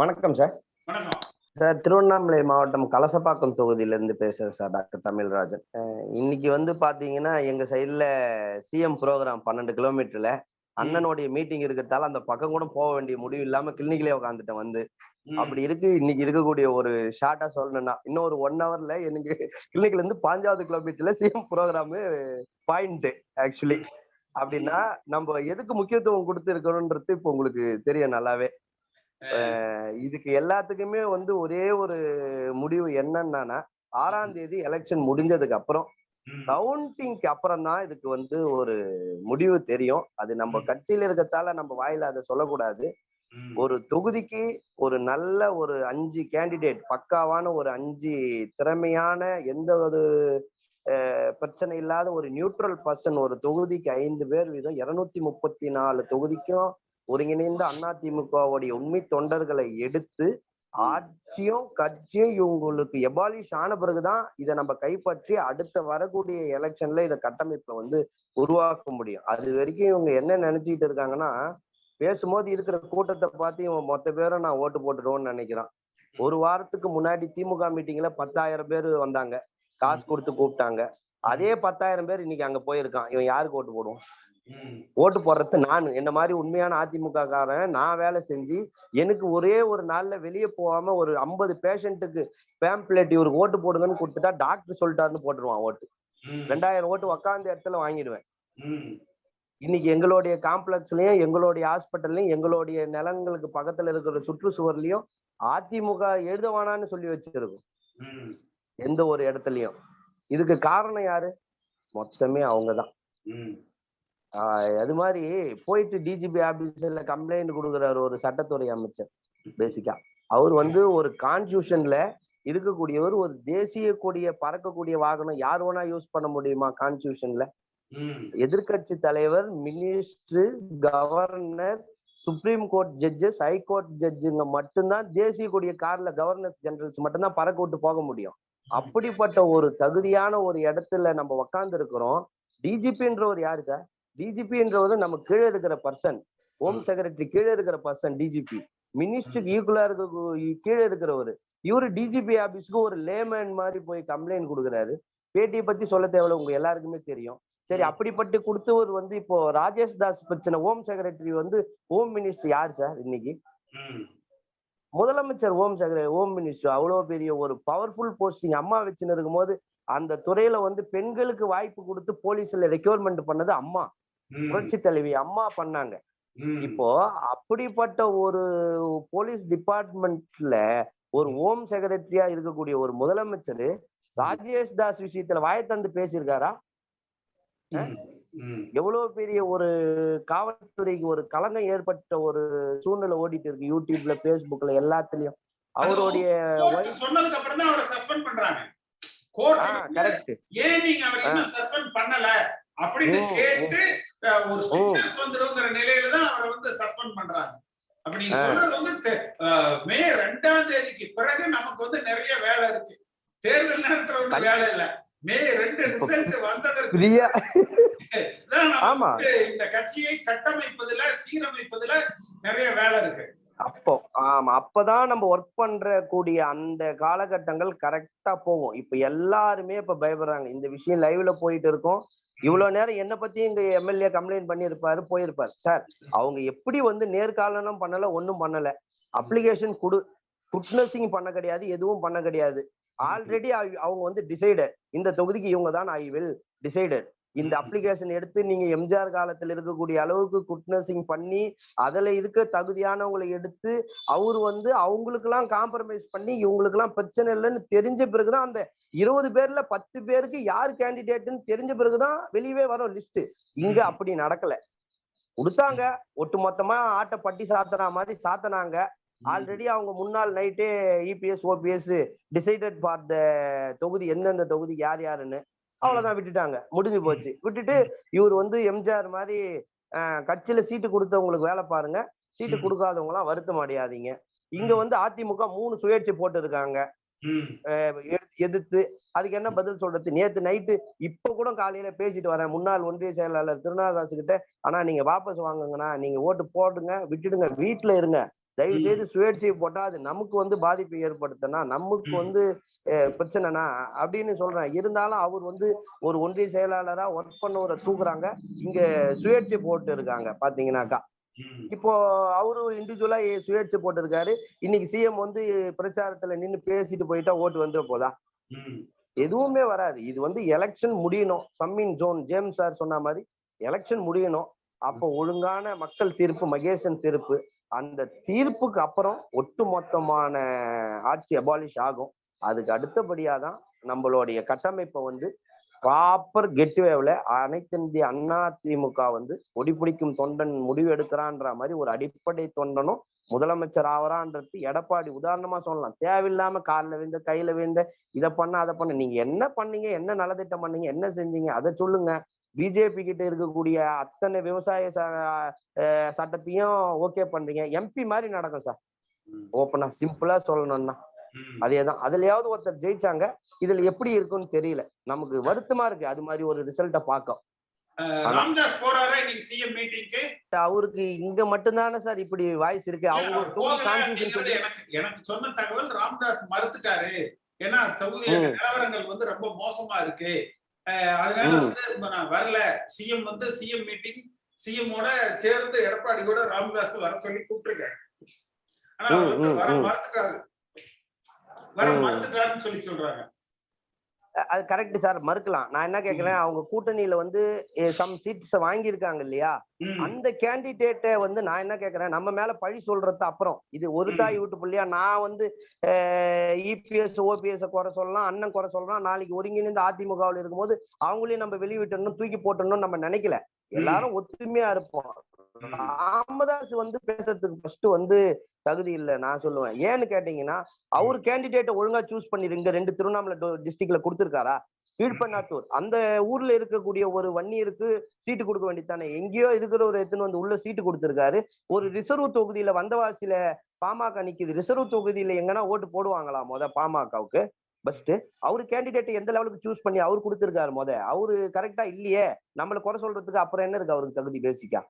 வணக்கம் sir. Sir Tiruvannamalai மாவட்டம் கலசப்பாக்கம் தொகுதியிலிருந்து பேசுறேன் சார் டாக்டர் தமிழ்ராஜன். இன்னைக்கு வந்து பாத்தீங்கன்னா எங்க சைடுல சிஎம் ப்ரோக்ராம் பன்னெண்டு கிலோமீட்டர்ல அண்ணனுடைய மீட்டிங் இருக்கிறதால அந்த பக்கம் கூட போக வேண்டிய முடிவு இல்லாம கிளினிக்லயே உட்காந்துட்டேன் வந்து. அப்படி இருக்கு இன்னைக்கு இருக்கக்கூடிய ஒரு ஷார்ட்டா சொல்லணும்னா இன்னும் ஒரு ஒன் ஹவர்ல எனக்கு கிளினிக்ல இருந்து பாஞ்சாவது கிலோமீட்டர்ல சிஎம் ப்ரோக்ராம் பாயிண்ட் ஆக்சுவலி. அப்படின்னா நம்ம எதுக்கு முக்கியத்துவம் கொடுத்து இருக்கணும்ன்றது இப்போ உங்களுக்கு தெரியும் நல்லாவே. இதுக்கு எல்லாத்துக்குமே வந்து ஒரே ஒரு முடிவு என்னன்னா ஆறாம் தேதி எலெக்ஷன் முடிஞ்சதுக்கு அப்புறம் கவுண்டிங்க்கு அப்புறம் தான் இதுக்கு வந்து ஒரு முடிவு தெரியும். அது நம்ம. கட்சியில இருக்கத்தால நம்ம வாயில அதை சொல்லக்கூடாது. ஒரு தொகுதிக்கு ஒரு நல்ல ஒரு அஞ்சு கேண்டிடேட் பக்காவான ஒரு அஞ்சு திறமையான எந்த ஒரு பிரச்சனை இல்லாத ஒரு நியூட்ரல் பர்சன் ஒரு தொகுதிக்கு ஐந்து பேர் வீதம் இருநூத்தி முப்பத்தி நாலு தொகுதிக்கும் ஒருங்கிணைந்த அதிமுகவுடைய உண்மை தொண்டர்களை எடுத்து ஆட்சியும் கட்சியும் இவங்களுக்கு எபாலிஷ் ஆன பிறகுதான் இதை நம்ம கைப்பற்றி அடுத்த வரக்கூடிய எலெக்ஷன்ல இதை கட்டமைப்பை வந்து உருவாக்க முடியும். அது வரைக்கும் இவங்க என்ன நினைச்சிட்டு இருக்காங்கன்னா பேசும்போது இருக்கிற கூட்டத்தை பார்த்து இவன் மொத்த பேரும் நான் ஓட்டு போட்டுடுவோம்னு நினைக்கிறான். ஒரு வாரத்துக்கு முன்னாடி திமுக மீட்டிங்ல பத்தாயிரம் பேர் வந்தாங்க. காசு கொடுத்து கூப்பிட்டாங்க. அதே பத்தாயிரம் பேர் இன்னைக்கு அங்க போயிருக்கான். இவன் யாருக்கு ஓட்டு போடுவான்? ஓட்டு போடுறது நான். என்ன மாதிரி உண்மையான அதிமுக காரன் நான் வேலை செஞ்சு எனக்கு ஒரே ஒரு நாள்ல வெளியே போகாம ஒரு ஐம்பது பேஷண்ட்டுக்கு பேம்ப்ளேட் இவருக்கு ஓட்டு போடுங்கன்னு கொடுத்துட்டா டாக்டர் சொல்லிட்டாருன்னு போட்டுருவான் ஓட்டு. ரெண்டாயிரம் ஓட்டு உக்காந்த இடத்துல வாங்கிடுவேன். இன்னைக்கு எங்களுடைய காம்ப்ளெக்ஸ்லயும் எங்களுடைய ஹாஸ்பிட்டல்லையும் எங்களுடைய நிலங்களுக்கு பக்கத்துல இருக்கிற சுற்றுச்சுவர்லயும் அதிமுக எழுத வேணான்னு சொல்லி வச்சிருக்கும். எந்த ஒரு இடத்துலயும். இதுக்கு காரணம் யாரு? மொத்தமே அவங்கதான். அது மாதிரி போயிட்டு டிஜிபி ஆபீஸ்ல கம்ப்ளைண்ட் கொடுக்குறாரு ஒரு சட்டத்துறை அமைச்சர் பேசிக்கா அவர் வந்து ஒரு கான்ஸ்டியூஷன்ல இருக்கக்கூடியவர் ஒரு தேசிய கொடிய பறக்கக்கூடிய வாகனம் யார் வேணா யூஸ் பண்ண முடியுமா கான்ஸ்டியூஷன்ல ம், எதிர்க்கட்சி தலைவர் minister governor supreme court judges high court ஜட்ஜுங்க மட்டும்தான் தேசிய கொடிய கார்ல கவர்னர் ஜெனரல்ஸ் மட்டும்தான் பறக்க விட்டு போக முடியும். அப்படிப்பட்ட ஒரு தகுதியான ஒரு இடத்துல நம்ம உக்காந்து இருக்கிறோம் டிஜிபின்றவர் யாரு சார் டிஜிபின்றவர் நம்ம கீழே இருக்கிற பர்சன் ஹோம் செக்ரட்டரி கீழே இருக்கிற பர்சன் டிஜிபி மினிஸ்டருக்கு ஈக்குவலா இருக்க கீழே இருக்கிறவர். இவரு டிஜிபி ஆபீஸ்க்கு ஒரு லேமேன் மாதிரி போய் கம்ப்ளைண்ட் கொடுக்குறாரு. பேட்டியை பத்தி சொல்ல தேவையில்ல உங்க எல்லாருக்குமே தெரியும். சரி அப்படிப்பட்டு கொடுத்தவர் வந்து இப்போ ராஜேஷ் தாஸ் பிரச்சனை ஹோம் செக்ரட்டரி வந்து ஹோம் மினிஸ்டர் யார் சார் இன்னைக்கு? முதலமைச்சர் ஹோம் செக்ரட்டரி ஹோம் மினிஸ்டர் அவ்வளவு பெரிய ஒரு பவர்ஃபுல் போஸ்டிங் அம்மா வச்சுன்னு இருக்கும்போது அந்த துறையில வந்து பெண்களுக்கு வாய்ப்பு கொடுத்து போலீஸ்ல ரெக்யூர்மெண்ட் பண்ணது அம்மா. புரட்சி தலைவி அம்மா பண்ணாங்க. இப்போ அப்படிப்பட்ட ஒரு போலீஸ் டிபார்ட்மெண்ட்ல ஒரு ஹோம் செக்ரட்டரியா இருக்கக்கூடிய ஒரு முதலமைச்சர் ராஜேஷ் தாஸ் விஷயத்துல வாயத்தந்து பேசியிருக்காரா? எவ்வளவு பெரிய ஒரு காவல்துறைக்கு ஒரு களங்கம் ஏற்பட்ட ஒரு சூழ்நிலை ஓடிட்டு இருக்கு. யூடியூப்ல பேஸ்புக்ல எல்லாத்துலயும். அவருடைய சொன்னதுக்கு அப்புறம் தான் அவரை சஸ்பெண்ட் பண்றாங்க. கோர்ட் கரெக்ட் ஏன் நீங்க அவரை இன்னும் சஸ்பெண்ட் பண்ணல? அப்படின்னு கேட்டு ஒரு ஸ்ட்ரிக்ட்னஸ் வந்துருங்கிற நிலையில தான் அவரை வந்து சஸ்பெண்ட் பண்றாங்க. அப்ப நீங்க. சொல்றது வந்து மே ரெண்டாம் தேதிக்கு பிறகு நமக்கு வந்து நிறைய வேலை இருக்கு. தேர்தல் நேரத்துல ஒண்ணும் வேலை இல்ல. மே ரெண்டு ரிசல்ட் வந்ததற்கு இந்த கட்சியை கட்டமைப்பதுல சீரமைப்பதுல நிறைய வேலை இருக்கு. அப்போ ஆமா அப்பதான் நம்ம ஒர்க் பண்ற கூடிய அந்த காலகட்டங்கள் கரெக்டா போகும். இப்ப எல்லாருமே இப்ப பயப்படுறாங்க. இந்த விஷயம் லைவ்ல போயிட்டு இருக்கோம். இவ்வளவு நேரம் என்ன பத்தி எங்க எம்எல்ஏ கம்ப்ளைண்ட் பண்ணியிருப்பாரு போயிருப்பாரு. சார் அவங்க எப்படி வந்து நேர்காலனம் பண்ணல ஒன்னும் பண்ணல. அப்ளிகேஷன் கொடு குட்னஸிங் பண்ண கிடையாது எதுவும் பண்ண கிடையாது. ஆல்ரெடி அவங்க வந்து டிசைடட் இந்த தொகுதிக்கு இவங்க தான் ஐ வில் டிசைடட் இந்த. அப்ளிகேஷன் எடுத்து நீங்க எம்ஜிஆர் காலத்துல இருக்கக்கூடிய அளவுக்கு குட்னஸிங் பண்ணி அதுல இருக்க தகுதியானவங்களை எடுத்து அவர் வந்து அவங்களுக்கெல்லாம் காம்ப்ரமைஸ் பண்ணி இவங்களுக்கெல்லாம் பிரச்சனை இல்லைன்னு தெரிஞ்ச பிறகுதான் அந்த இருபது பேர்ல பத்து பேருக்கு யார் கேண்டிடேட்னு தெரிஞ்ச பிறகுதான் வெளியவே வரும் லிஸ்ட் இங்க. அப்படி நடக்கல. கொடுத்தாங்க. ஒட்டுமொத்தமா ஆட்டை பட்டி சாத்துற மாதிரி சாத்தினாங்க. ஆல்ரெடி அவங்க முன்னாள் நைட்டே EPS OPS decided for the தொகுதி எந்தெந்த தொகுதி யார் யாருன்னு. அவ்வளவுதான் விட்டுட்டாங்க. முடிஞ்சு போச்சு. விட்டுட்டு இவர் வந்து எம்ஜிஆர் மாதிரி கட்சியில சீட்டு கொடுத்தவங்களுக்கு வேலை பாருங்க. சீட்டு. கொடுக்காதவங்க எல்லாம் வருத்தம் அடையாதீங்க. இங்க. வந்து அதிமுக மூணு சுயேட்சை போட்டு இருக்காங்க எதிர்த்து. அதுக்கு என்ன பதில் சொல்றது? நேத்து நைட்டு இப்ப கூட காலையில பேசிட்டு வரேன். முன்னாள் ஒன்றிய செயலாளர் திருநாதாசு கிட்ட ஆனா நீங்க வாபஸ் வாங்குங்கண்ணா. நீங்க ஓட்டு போடுங்க விட்டுடுங்க. வீட்டுல இருங்க. தயவு. செய்து சுயேட்சை போட்டா அது நமக்கு வந்து பாதிப்பை ஏற்படுத்தினா நமக்கு. வந்து பிரச்சனைனா அப்படின்னு சொல்றேன். இருந்தாலும் அவர் வந்து ஒரு ஒன்றிய செயலாளரா ஒர்க் பண்ணவரை தூக்குறாங்க. இங்க சுயேட்சை போட்டு இருக்காங்க பாத்தீங்கன்னாக்கா. இப்போ அவரு இண்டிவிஜுவலா சுயேட்சை போட்டிருக்காரு. இன்னைக்கு சிஎம் வந்து பிரச்சாரத்துல நின்னு பேசிட்டு போயிட்டா ஓட்டு வந்துட போதா. எதுவுமே வராது. இது வந்து எலெக்ஷன் முடியணும். சம்மின் ஜோன் ஜேம்ஸ் சார் சொன்ன மாதிரி எலெக்ஷன் முடியணும். அப்போ ஒழுங்கான மக்கள் தீர்ப்பு மகேசன் தீர்ப்பு அந்த தீர்ப்புக்கு அப்புறம் ஒட்டுமொத்தமான ஆட்சி அபாலிஷ் ஆகும். அதுக்கு அடுத்தபடியா தான் நம்மளுடைய கட்டமைப்பை வந்து ப்ராப்பர் கெட்வேவ்ல அனைத்து இந்திய அண்ணா திமுக வந்து கொடி பிடிக்கும் தொண்டன் முடிவு எடுக்கிறான்ற மாதிரி ஒரு அடிப்படை தொண்டனும் முதலமைச்சர் ஆவரான்றது எடப்பாடி உதாரணமா சொல்லலாம். தேவையில்லாம காலில் விழுந்த கையில விழுந்த இதை பண்ண அதை பண்ண. நீங்க என்ன பண்ணீங்க என்ன நலத்திட்டம் பண்ணீங்க என்ன செஞ்சீங்க அதை சொல்லுங்க. பிஜேபி கிட்ட இருக்கக்கூடிய அத்தனை விவசாய சட்டத்தையும் ஓகே பண்றீங்க. எம்பி மாதிரி நடக்கும் சார். ஓப்பனா சிம்பிளா சொல்லணும்னா. அதேதான். அதுலயாவது ஒருத்தர் ஜெயிச்சாங்க. இதுல எப்படி இருக்கும்னு தெரியல. நமக்கு வருத்தமா இருக்கு. அது மாதிரி ஒரு ரிசல்ட்ட பார்க்க. ராம்தாஸ் போறாரா இன்னைக்கு சிஎம் மீட்டிங்க்கு அவருக்கு இங்க மட்டும்தானே சார் இப்படி வாய்ஸ் இருக்கு. அவங்க எனக்கு சொன்ன தகவல் ராம்தாஸ் மறுத்துட்டாரு. ஏன்னா தொகுதி. நிலவரங்கள் வந்து ரொம்ப மோசமா இருக்கு. அதனால. வந்து நான் வரல சிஎம் வந்து சிஎம் மீட்டிங் சிஎம் ஓட சேர்ந்து எடப்பாடி கூட ராமதாஸ் வர சொல்லி கூப்பிட்டுருக்காரு ஆனா வர. மறுத்துட்டாரு வர ம். மறுத்துட்டாருன்னு சொல்லி சொல்றாங்க அது கரெக்ட் சார் மறுக்கலாம் நான் என்ன கேக்குறேன் அவங்க கூட்டணியில வந்து சம் சீட்ஸ் வாங்கியிருக்காங்க இல்லையா. அந்த கேண்டிடேட்டை வந்து நான் என்ன கேக்குறேன் நம்ம மேல பழி சொல்றது அப்புறம் இது ஒரு. தாய் வீட்டு புள்ளியா நான் வந்து இபிஎஸ் ஓபிஎஸ் குறை சொல்லலாம் அண்ணன் குறை சொல்லலாம் நாளைக்கு ஒருங்கிணைந்து அதிமுகவில் இருக்கும்போது அவங்களையும் நம்ம வெளியிட்டணும் தூக்கி போட்டணும்னு நம்ம நினைக்கல எல்லாரும் ஒத்துமையா இருப்போம். ராமதாஸ் வந்து பேசுறதுக்கு ஃபர்ஸ்ட் வந்து தகுதி இல்லை நான் சொல்லுவேன். ஏன்னு கேட்டீங்கன்னா அவர் கேண்டிடேட்டை ஒழுங்கா சூஸ் பண்ணிருங்க ரெண்டு திருவண்ணாமலை டிஸ்ட்ரிக்ட்ல கொடுத்துருக்காரா? கீழ்பண்ணாத்தூர். அந்த ஊர்ல இருக்கக்கூடிய ஒரு வன்னியருக்கு சீட்டு கொடுக்க வேண்டியதானே எங்கேயோ இருக்கிற ஒரு எத்தனை வந்து உள்ள சீட்டு கொடுத்துருக்காரு. ஒரு ரிசர்வ் தொகுதியில வந்தவாசியில பாமக நிக்குது. ரிசர்வ் தொகுதியில எங்கன்னா ஓட்டு போடுவாங்களா முத பாமகவுக்கு? ஃபர்ஸ்ட் அவரு கேண்டிடேட் எந்த லெவலுக்கு சூஸ் பண்ணி அவர் கொடுத்துருக்காரு முத? அவரு கரெக்டா இல்லையே. நம்மள குறை சொல்றதுக்கு அப்புறம் என்ன இருக்கு அவருக்கு தகுதி பேசிக்கா